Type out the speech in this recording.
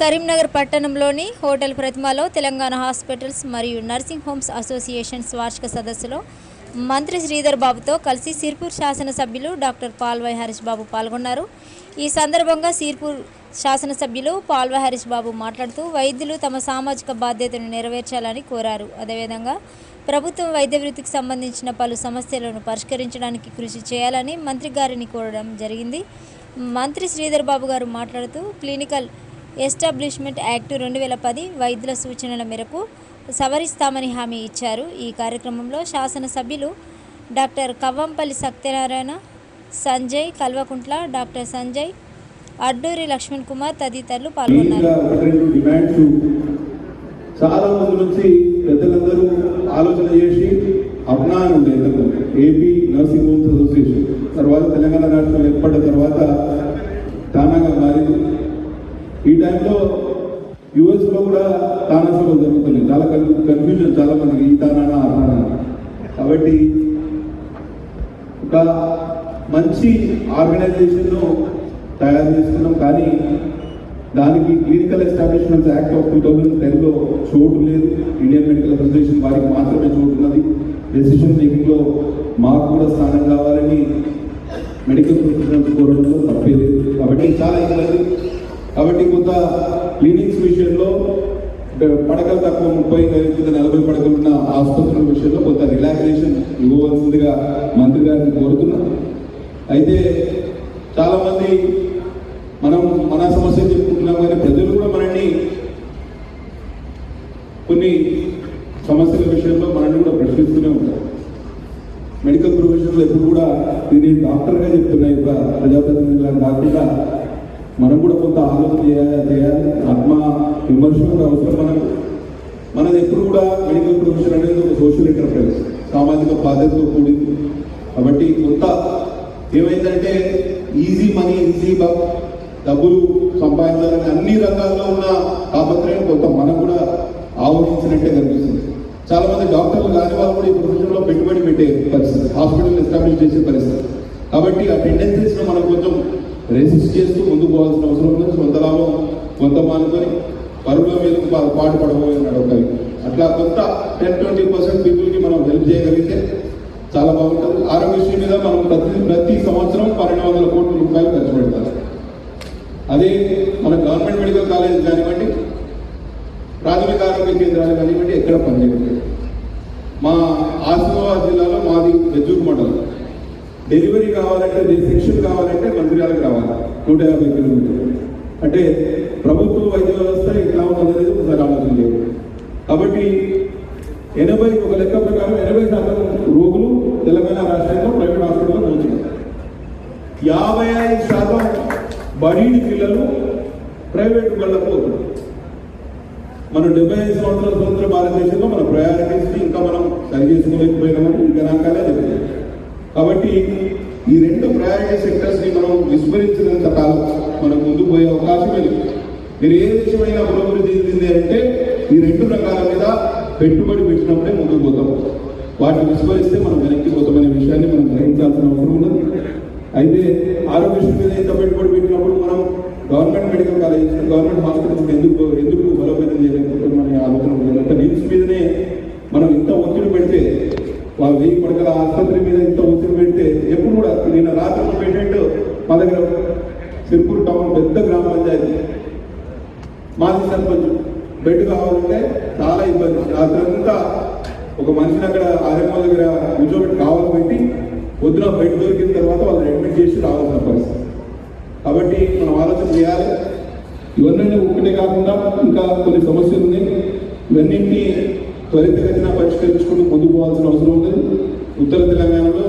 కరీంనగర్ పట్టణంలోని హోటల్ ప్రతిమలో తెలంగాణ హాస్పిటల్స్ మరియు నర్సింగ్ హోమ్స్ అసోసియేషన్స్ వార్షిక సదస్సులో మంత్రి శ్రీధర్ బాబుతో కలిసి సిర్పూర్ శాసనసభ్యులు డాక్టర్ పాల్వై హరీష్ బాబు పాల్గొన్నారు. ఈ సందర్భంగా సిర్పూర్ శాసనసభ్యులు పాల్వై హరీష్ బాబు మాట్లాడుతూ వైద్యులు తమ సామాజిక బాధ్యతను నెరవేర్చాలని కోరారు. అదేవిధంగా ప్రభుత్వం వైద్య వృత్తికి సంబంధించిన పలు సమస్యలను పరిష్కరించడానికి కృషి చేయాలని మంత్రి గారిని కోరడం జరిగింది. మంత్రి శ్రీధర్ బాబు గారు మాట్లాడుతూ క్లినికల్ ఎస్టాబ్లిష్మెంట్ యాక్ట్ రెండు వేల పది వైద్యుల సూచనల మేరకు సవరిస్తామని హామీ ఇచ్చారు. ఈ కార్యక్రమంలో శాసనసభ్యులు డాక్టర్ కవ్వంపల్లి సత్యనారాయణ సంజయ్ కల్వకుంట్ల డాక్టర్ సంజయ్ అడ్డూరి లక్ష్మణ్ కుమార్ తదితరులు పాల్గొన్నారు. చాలా మంది నుంచి పెద్దలందరూ ఆలోచన చేసి అప్నా ఉండే ఏపీ నర్సింగ్ హోమ్స్ అసోసియేషన్ తర్వాత తెలంగాణ రాష్ట్రం ఏర్పడిన తర్వాత టైంలో యుఎస్లో కూడా తానా సభలు జరుగుతున్నాయి చాలా కన్ఫ్యూజన్ చాలా మందికి ఈ తానా ఆ తానా కాబట్టి ఒక మంచి ఆర్గనైజేషన్ను తయారు చేస్తున్నాం. కానీ దానికి clinical establishments act of two thousand టెన్లో చోటు లేదు. ఇండియన్ మెడికల్ అసోసియేషన్ వారికి మాత్రమే చోటు ఉన్నది. డెసిషన్ మేకింగ్లో మాకు కూడా స్థానం కావాలని మెడికల్ ప్రొఫెషనల్స్ కోరడంలో తప్పే లేదు కాబట్టి చాలా ఇబ్బంది. కాబట్టి కొంత క్లినిక్స్ విషయంలో పడకలు తక్కువ ముప్పై లేదా నలభై పడకలు ఉన్న ఆసుపత్రుల విషయంలో కొంత రిలాక్సేషన్ ఇవ్వవలసిందిగా మంత్రి గారిని కోరుతున్నా. అయితే చాలామంది మనం మన సమస్య చెప్పుకుంటున్నాం కానీ ప్రజలు కూడా మనల్ని కొన్ని సమస్యల విషయంలో మనల్ని కూడా ప్రశ్నిస్తూనే ఉంటారు. మెడికల్ ప్రొఫెషన్లో ఎప్పుడు కూడా దీన్ని డాక్టర్గా చెప్తున్నాయి ప్రజాప్రతినిధులను కాకుండా మనం కూడా కొంత ఆలోచన చేయాలి చేయాలి. ఆత్మ విమర్శ కూడా అవసరం మనకు. మనది ఎప్పుడు కూడా మెడికల్ ప్రొఫెషన్ అనేది ఒక సోషల్ ఎంటర్ప్రైజ్ సామాజిక బాధ్యతతో కూడింది. కాబట్టి కొంత ఏమైందంటే ఈజీ మనీ ఈజీ బక్ డబ్బులు సంపాదించాలని అన్ని రంగాల్లో ఉన్న తాపత్రయం కొంత మనం కూడా ఆవహించినట్టే కనిపిస్తుంది. చాలా మంది డాక్టర్లు కాని వాళ్ళు కూడా ఈ ప్రొఫెషన్లో పెట్టుబడి పెట్టే పరిస్థితి హాస్పిటల్ ఎస్టాబ్లిష్ చేసే పరిస్థితి. కాబట్టి ఆ టెండెన్సీస్ను మనం కొంచెం రెసిస్ట్ చేస్తూ ముందుకు పోవాల్సిన అవసరం ఉంది సొంత లాభం కొంత మానుకొని పరుగుల మీద పాటు పడబోయినాడు ఒకరి అట్లా కొంత టెన్ ట్వంటీ పర్సెంట్ పీపుల్కి మనం హెల్ప్ చేయగలిగితే చాలా బాగుంటుంది. ఆరోగ్యశ్రీ మీద మనం ప్రతి ప్రతి సంవత్సరం పన్నెండు వందల కోట్ల రూపాయలు ఖర్చు పెడతారు. అదే మన గవర్నమెంట్ మెడికల్ కాలేజ్ కానివ్వండి ప్రాథమిక ఆరోగ్య కేంద్రాలు కానివ్వండి ఎక్కడ పనిచేయట్లేదు. మా ఆసిఫాబాద్ జిల్లాలో మాది వెజ్జూరు మండలం డెలివరీ కావాలంటే సెక్షన్ కావాలంటే మంత్రియాలకు రావాలి. నూట యాభై కిలోమీటర్లు. అంటే ప్రభుత్వ వైద్య వ్యవస్థ ఎట్లా ఉందనేది ఒకసారి ఆలోచన కాబట్టి ఎనభై ఒక లెక్క ప్రకారం ఎనభై శాతం రోగులు తెలంగాణ రాష్ట్రంలో ప్రైవేట్ హాస్పిటల్లో ఉంటున్నారు యాభై ఐదు శాతం బడీడి పిల్లలు ప్రైవేట్ వాళ్ళకు పోతున్నారు మనం డెబ్బై ఐదు సంవత్సరాల స్వతంత్ర భారతదేశంలో మన ప్రయారిటీస్ ఇంకా మనం సరి చేసుకోలేకపోయినామని గణాంకాలే నాకాలే కాబట్టి ఈ రెండు ప్రయారిటీ సెక్టర్స్ని మనం విస్మరించినంత కాలం మనం ముందు పోయే అవకాశం లేదు మీరు ఏ విషయమైన అభివృద్ధి చెందింది అంటే ఈ రెండు రకాల మీద పెట్టుబడి పెట్టినప్పుడే ముందుకు పోతాం. వాటిని విస్మరిస్తే మనం వెనక్కి పోతామనే విషయాన్ని మనం గ్రహించాల్సిన అవసరం ఉన్నది. అయితే ఆరోగ్యశ్రీ మీద ఎంత పెట్టుబడి పెట్టినప్పుడు మనం government medical college government hospitals ఎందుకు ఎందుకు బలోపేతం చేయలేకపోతున్నామనే ఆలోచన ఉంది అంటే నిమ్స్ మీదనే మనం ఇంత ఒత్తిడి పెడితే వెయ్యి పడకల ఆసుపత్రి మీద ఇంత ఒత్తిడి పెడితే ఎప్పుడు కూడా నిన్న రాత్రి ఒక పేషెంట్ మా దగ్గర సిర్పూర్ టౌన్ పెద్ద గ్రామ పంచాయతీ. మాజీ సర్పంచ్ బెడ్ కావాలంటే చాలా ఇబ్బంది. రాత్రంతా ఒక మనిషిని అక్కడ ఆర్ఎంఓ దగ్గర కూర్చోబెట్టి కావాలి పెట్టి పొద్దున బెడ్ దొరికిన తర్వాత వాళ్ళని అడ్మిట్ చేసి రావాల్సిన పరిస్థితి. కాబట్టి మనం ఆలోచన చేయాలి. ఇవన్నీ ఒక్కటే కాకుండా ఇంకా కొన్ని సమస్యలు ఉన్నాయి. ఇవన్నింటినీ త్వరితగతిన పరిష్కరించుకుంటూ ముందుకు పోవాల్సిన అవసరం ఉంది. ఉత్తర తెలంగాణలో